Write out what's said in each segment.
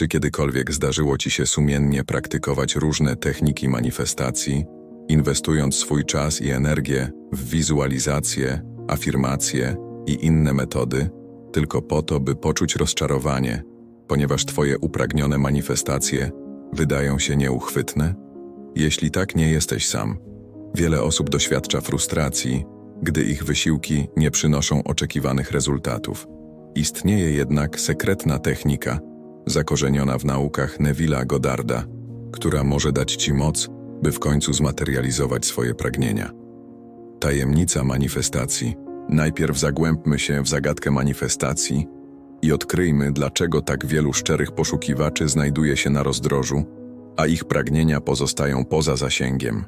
Czy kiedykolwiek zdarzyło Ci się sumiennie praktykować różne techniki manifestacji, inwestując swój czas i energię w wizualizację, afirmacje i inne metody, tylko po to, by poczuć rozczarowanie, ponieważ Twoje upragnione manifestacje wydają się nieuchwytne? Jeśli tak, nie jesteś sam. Wiele osób doświadcza frustracji, gdy ich wysiłki nie przynoszą oczekiwanych rezultatów. Istnieje jednak sekretna technika, zakorzeniona w naukach Neville'a Goddarda, która może dać Ci moc, by w końcu zmaterializować swoje pragnienia. Tajemnica manifestacji. Najpierw zagłębmy się w zagadkę manifestacji i odkryjmy, dlaczego tak wielu szczerych poszukiwaczy znajduje się na rozdrożu, a ich pragnienia pozostają poza zasięgiem.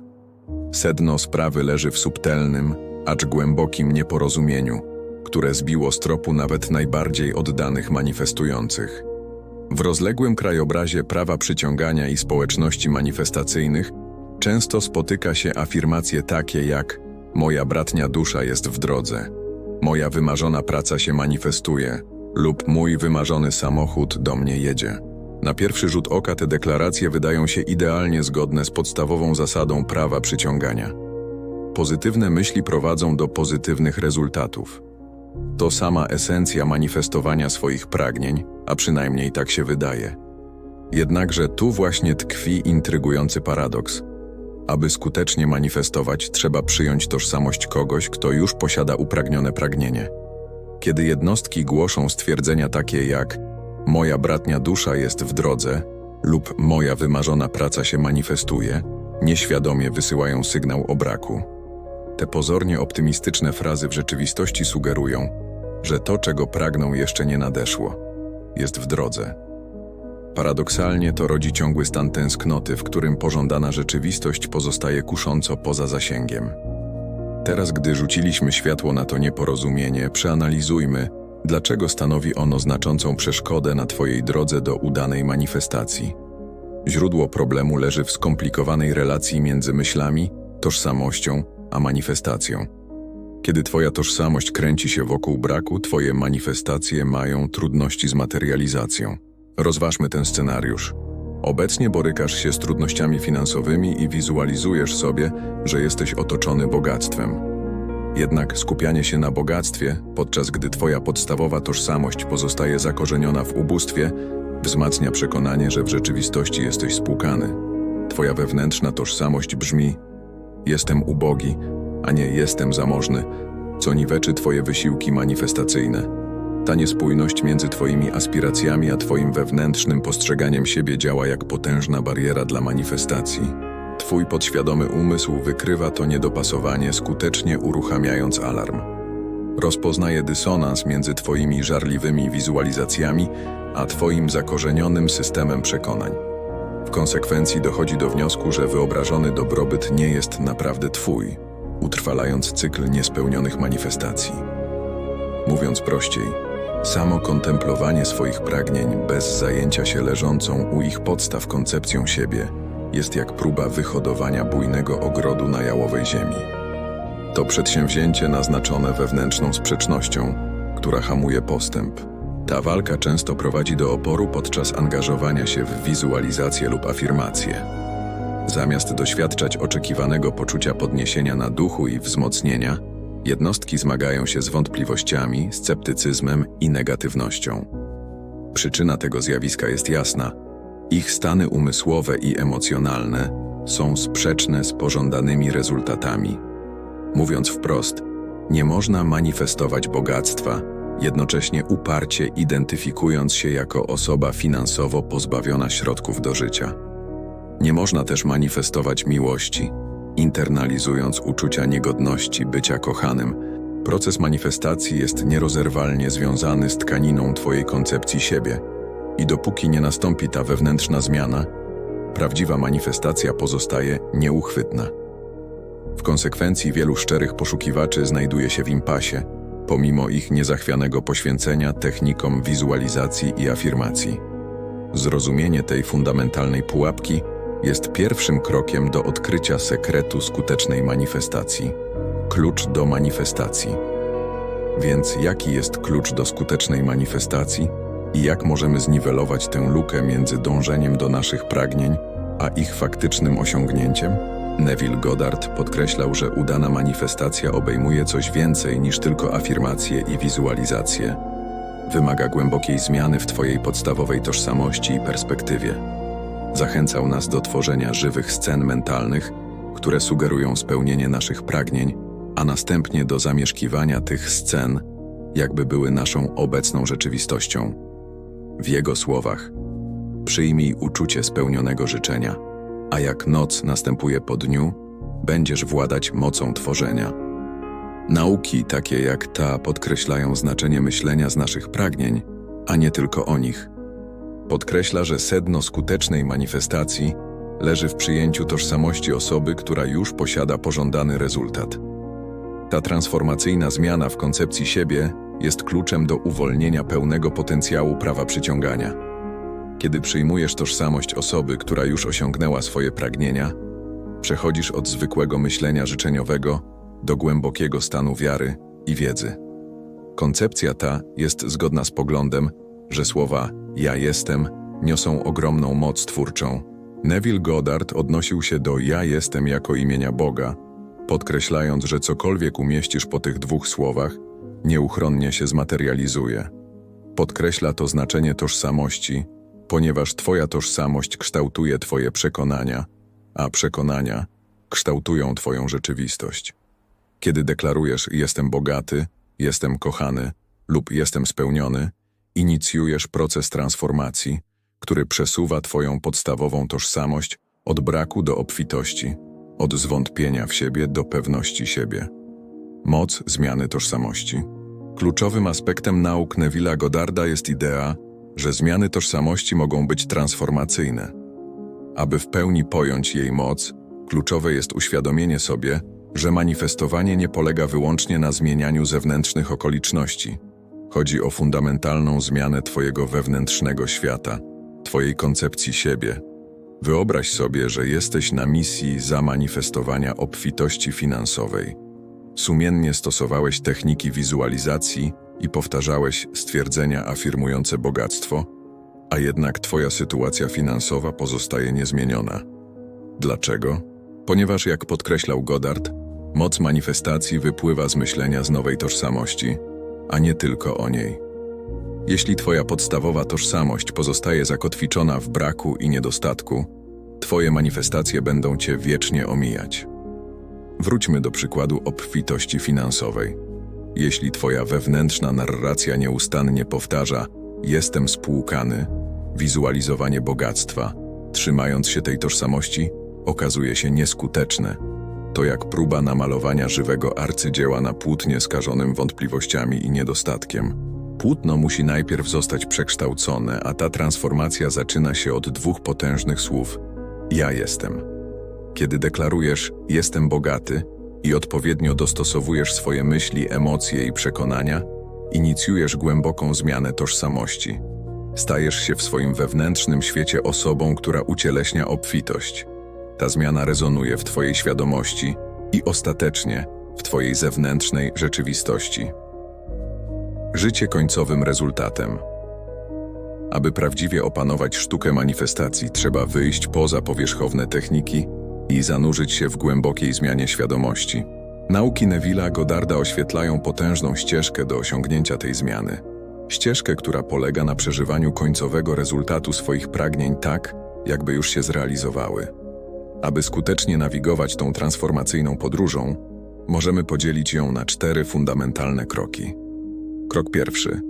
Sedno sprawy leży w subtelnym, acz głębokim nieporozumieniu, które zbiło z tropu nawet najbardziej oddanych manifestujących. W rozległym krajobrazie prawa przyciągania i społeczności manifestacyjnych często spotyka się afirmacje takie jak Moja bratnia dusza jest w drodze, moja wymarzona praca się manifestuje lub mój wymarzony samochód do mnie jedzie. Na pierwszy rzut oka te deklaracje wydają się idealnie zgodne z podstawową zasadą prawa przyciągania. Pozytywne myśli prowadzą do pozytywnych rezultatów. To sama esencja manifestowania swoich pragnień, a przynajmniej tak się wydaje. Jednakże tu właśnie tkwi intrygujący paradoks. Aby skutecznie manifestować, trzeba przyjąć tożsamość kogoś, kto już posiada upragnione pragnienie. Kiedy jednostki głoszą stwierdzenia takie jak Moja bratnia dusza jest w drodze lub Moja wymarzona praca się manifestuje, nieświadomie wysyłają sygnał o braku. Te pozornie optymistyczne frazy w rzeczywistości sugerują, że to, czego pragną, jeszcze nie nadeszło. Jest w drodze. Paradoksalnie to rodzi ciągły stan tęsknoty, w którym pożądana rzeczywistość pozostaje kusząco poza zasięgiem. Teraz, gdy rzuciliśmy światło na to nieporozumienie, przeanalizujmy, dlaczego stanowi ono znaczącą przeszkodę na Twojej drodze do udanej manifestacji. Źródło problemu leży w skomplikowanej relacji między myślami, tożsamością a manifestacją. Kiedy Twoja tożsamość kręci się wokół braku, Twoje manifestacje mają trudności z materializacją. Rozważmy ten scenariusz. Obecnie borykasz się z trudnościami finansowymi i wizualizujesz sobie, że jesteś otoczony bogactwem. Jednak skupianie się na bogactwie, podczas gdy Twoja podstawowa tożsamość pozostaje zakorzeniona w ubóstwie, wzmacnia przekonanie, że w rzeczywistości jesteś spłukany. Twoja wewnętrzna tożsamość brzmi: Jestem ubogi, a nie jestem zamożny, co niweczy Twoje wysiłki manifestacyjne. Ta niespójność między Twoimi aspiracjami a Twoim wewnętrznym postrzeganiem siebie działa jak potężna bariera dla manifestacji. Twój podświadomy umysł wykrywa to niedopasowanie, skutecznie uruchamiając alarm. Rozpoznaje dysonans między Twoimi żarliwymi wizualizacjami a Twoim zakorzenionym systemem przekonań. Konsekwencji dochodzi do wniosku, że wyobrażony dobrobyt nie jest naprawdę Twój, utrwalając cykl niespełnionych manifestacji. Mówiąc prościej, samo kontemplowanie swoich pragnień bez zajęcia się leżącą u ich podstaw koncepcją siebie jest jak próba wyhodowania bujnego ogrodu na jałowej ziemi. To przedsięwzięcie naznaczone wewnętrzną sprzecznością, która hamuje postęp. Ta walka często prowadzi do oporu podczas angażowania się w wizualizację lub afirmację. Zamiast doświadczać oczekiwanego poczucia podniesienia na duchu i wzmocnienia, jednostki zmagają się z wątpliwościami, sceptycyzmem i negatywnością. Przyczyna tego zjawiska jest jasna. Ich stany umysłowe i emocjonalne są sprzeczne z pożądanymi rezultatami. Mówiąc wprost, nie można manifestować bogactwa, jednocześnie uparcie identyfikując się jako osoba finansowo pozbawiona środków do życia. Nie można też manifestować miłości, internalizując uczucia niegodności bycia kochanym. Proces manifestacji jest nierozerwalnie związany z tkaniną Twojej koncepcji siebie i dopóki nie nastąpi ta wewnętrzna zmiana, prawdziwa manifestacja pozostaje nieuchwytna. W konsekwencji wielu szczerych poszukiwaczy znajduje się w impasie, pomimo ich niezachwianego poświęcenia technikom wizualizacji i afirmacji. Zrozumienie tej fundamentalnej pułapki jest pierwszym krokiem do odkrycia sekretu skutecznej manifestacji. Klucz do manifestacji. Więc jaki jest klucz do skutecznej manifestacji? i jak możemy zniwelować tę lukę między dążeniem do naszych pragnień a ich faktycznym osiągnięciem? Neville Goddard podkreślał, że udana manifestacja obejmuje coś więcej niż tylko afirmacje i wizualizacje. Wymaga głębokiej zmiany w Twojej podstawowej tożsamości i perspektywie. Zachęcał nas do tworzenia żywych scen mentalnych, które sugerują spełnienie naszych pragnień, a następnie do zamieszkiwania tych scen, jakby były naszą obecną rzeczywistością. W jego słowach: Przyjmij uczucie spełnionego życzenia, a jak noc następuje po dniu, będziesz władać mocą tworzenia. Nauki takie jak ta podkreślają znaczenie myślenia z naszych pragnień, a nie tylko o nich. Podkreśla, że sedno skutecznej manifestacji leży w przyjęciu tożsamości osoby, która już posiada pożądany rezultat. Ta transformacyjna zmiana w koncepcji siebie jest kluczem do uwolnienia pełnego potencjału prawa przyciągania. Kiedy przyjmujesz tożsamość osoby, która już osiągnęła swoje pragnienia, przechodzisz od zwykłego myślenia życzeniowego do głębokiego stanu wiary i wiedzy. Koncepcja ta jest zgodna z poglądem, że słowa ja jestem niosą ogromną moc twórczą. Neville Goddard odnosił się do ja jestem jako imienia Boga, podkreślając, że cokolwiek umieścisz po tych dwóch słowach, nieuchronnie się zmaterializuje. Podkreśla to znaczenie tożsamości, ponieważ Twoja tożsamość kształtuje Twoje przekonania, a przekonania kształtują Twoją rzeczywistość. Kiedy deklarujesz jestem bogaty, jestem kochany lub jestem spełniony, inicjujesz proces transformacji, który przesuwa Twoją podstawową tożsamość od braku do obfitości, od zwątpienia w siebie do pewności siebie. Moc zmiany tożsamości. Kluczowym aspektem nauk Neville'a Goddarda jest idea, że zmiany tożsamości mogą być transformacyjne. Aby w pełni pojąć jej moc, kluczowe jest uświadomienie sobie, że manifestowanie nie polega wyłącznie na zmienianiu zewnętrznych okoliczności. Chodzi o fundamentalną zmianę Twojego wewnętrznego świata, Twojej koncepcji siebie. Wyobraź sobie, że jesteś na misji zamanifestowania obfitości finansowej. Sumiennie stosowałeś techniki wizualizacji i powtarzałeś stwierdzenia afirmujące bogactwo, a jednak Twoja sytuacja finansowa pozostaje niezmieniona. Dlaczego? Ponieważ, jak podkreślał Goddard, moc manifestacji wypływa z myślenia z nowej tożsamości, a nie tylko o niej. Jeśli Twoja podstawowa tożsamość pozostaje zakotwiczona w braku i niedostatku, Twoje manifestacje będą Cię wiecznie omijać. Wróćmy do przykładu obfitości finansowej. Jeśli Twoja wewnętrzna narracja nieustannie powtarza jestem spłukany, wizualizowanie bogactwa, trzymając się tej tożsamości, okazuje się nieskuteczne. To jak próba namalowania żywego arcydzieła na płótnie skażonym wątpliwościami i niedostatkiem. Płótno musi najpierw zostać przekształcone, a ta transformacja zaczyna się od dwóch potężnych słów: Ja jestem. Kiedy deklarujesz jestem bogaty i odpowiednio dostosowujesz swoje myśli, emocje i przekonania, inicjujesz głęboką zmianę tożsamości. Stajesz się w swoim wewnętrznym świecie osobą, która ucieleśnia obfitość. Ta zmiana rezonuje w Twojej świadomości i ostatecznie w Twojej zewnętrznej rzeczywistości. Życie końcowym rezultatem. Aby prawdziwie opanować sztukę manifestacji, trzeba wyjść poza powierzchowne techniki i zanurzyć się w głębokiej zmianie świadomości. Nauki Neville'a Goddarda oświetlają potężną ścieżkę do osiągnięcia tej zmiany. Ścieżkę, która polega na przeżywaniu końcowego rezultatu swoich pragnień tak, jakby już się zrealizowały. Aby skutecznie nawigować tą transformacyjną podróżą, możemy podzielić ją na cztery fundamentalne kroki. Krok pierwszy.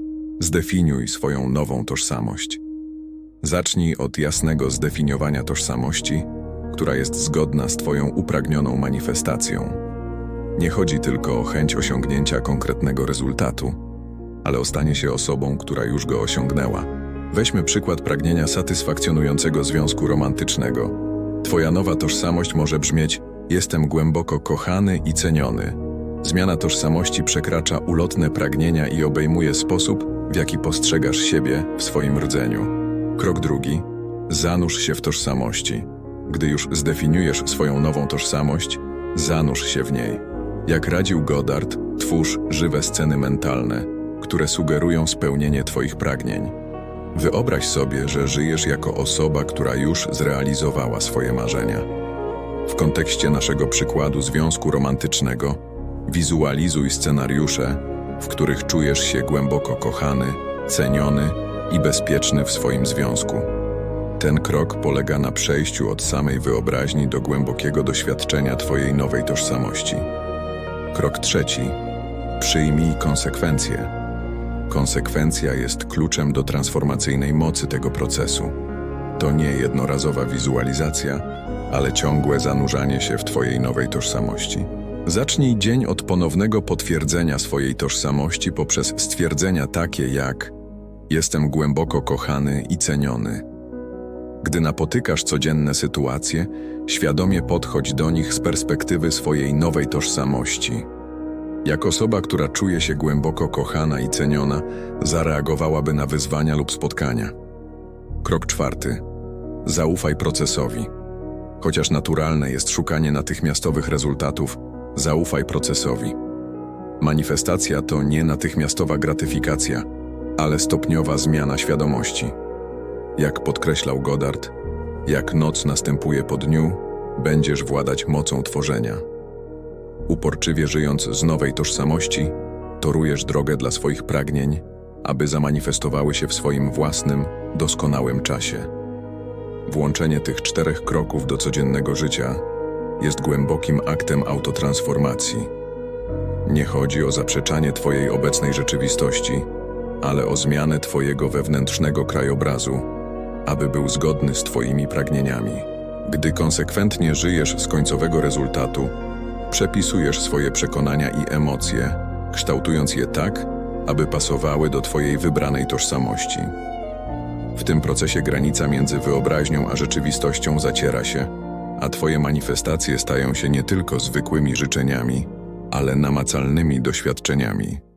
Zdefiniuj swoją nową tożsamość. Zacznij od jasnego zdefiniowania tożsamości, która jest zgodna z Twoją upragnioną manifestacją. Nie chodzi tylko o chęć osiągnięcia konkretnego rezultatu, ale o stanie się osobą, która już go osiągnęła. Weźmy przykład pragnienia satysfakcjonującego związku romantycznego. Twoja nowa tożsamość może brzmieć: Jestem głęboko kochany i ceniony. Zmiana tożsamości przekracza ulotne pragnienia i obejmuje sposób, w jaki postrzegasz siebie w swoim rdzeniu. Krok drugi: zanurz się w tożsamości. Gdy już zdefiniujesz swoją nową tożsamość, zanurz się w niej. Jak radził Goddard, twórz żywe sceny mentalne, które sugerują spełnienie Twoich pragnień. Wyobraź sobie, że żyjesz jako osoba, która już zrealizowała swoje marzenia. W kontekście naszego przykładu związku romantycznego, wizualizuj scenariusze, w których czujesz się głęboko kochany, ceniony i bezpieczny w swoim związku. Ten krok polega na przejściu od samej wyobraźni do głębokiego doświadczenia Twojej nowej tożsamości. Krok trzeci. Przyjmij konsekwencje. Konsekwencja jest kluczem do transformacyjnej mocy tego procesu. To nie jednorazowa wizualizacja, ale ciągłe zanurzanie się w Twojej nowej tożsamości. Zacznij dzień od ponownego potwierdzenia swojej tożsamości poprzez stwierdzenia takie jak Jestem głęboko kochany i ceniony. Gdy napotykasz codzienne sytuacje, świadomie podchodź do nich z perspektywy swojej nowej tożsamości. Jak osoba, która czuje się głęboko kochana i ceniona, zareagowałaby na wyzwania lub spotkania. Krok czwarty. Zaufaj procesowi. Chociaż naturalne jest szukanie natychmiastowych rezultatów, zaufaj procesowi. Manifestacja to nie natychmiastowa gratyfikacja, ale stopniowa zmiana świadomości. Jak podkreślał Goddard, jak noc następuje po dniu, będziesz władać mocą tworzenia. Uporczywie żyjąc z nowej tożsamości, torujesz drogę dla swoich pragnień, aby zamanifestowały się w swoim własnym, doskonałym czasie. Włączenie tych czterech kroków do codziennego życia jest głębokim aktem autotransformacji. Nie chodzi o zaprzeczanie Twojej obecnej rzeczywistości, ale o zmianę Twojego wewnętrznego krajobrazu, aby był zgodny z Twoimi pragnieniami. Gdy konsekwentnie żyjesz z końcowego rezultatu, przepisujesz swoje przekonania i emocje, kształtując je tak, aby pasowały do Twojej wybranej tożsamości. W tym procesie granica między wyobraźnią a rzeczywistością zaciera się, a Twoje manifestacje stają się nie tylko zwykłymi życzeniami, ale namacalnymi doświadczeniami.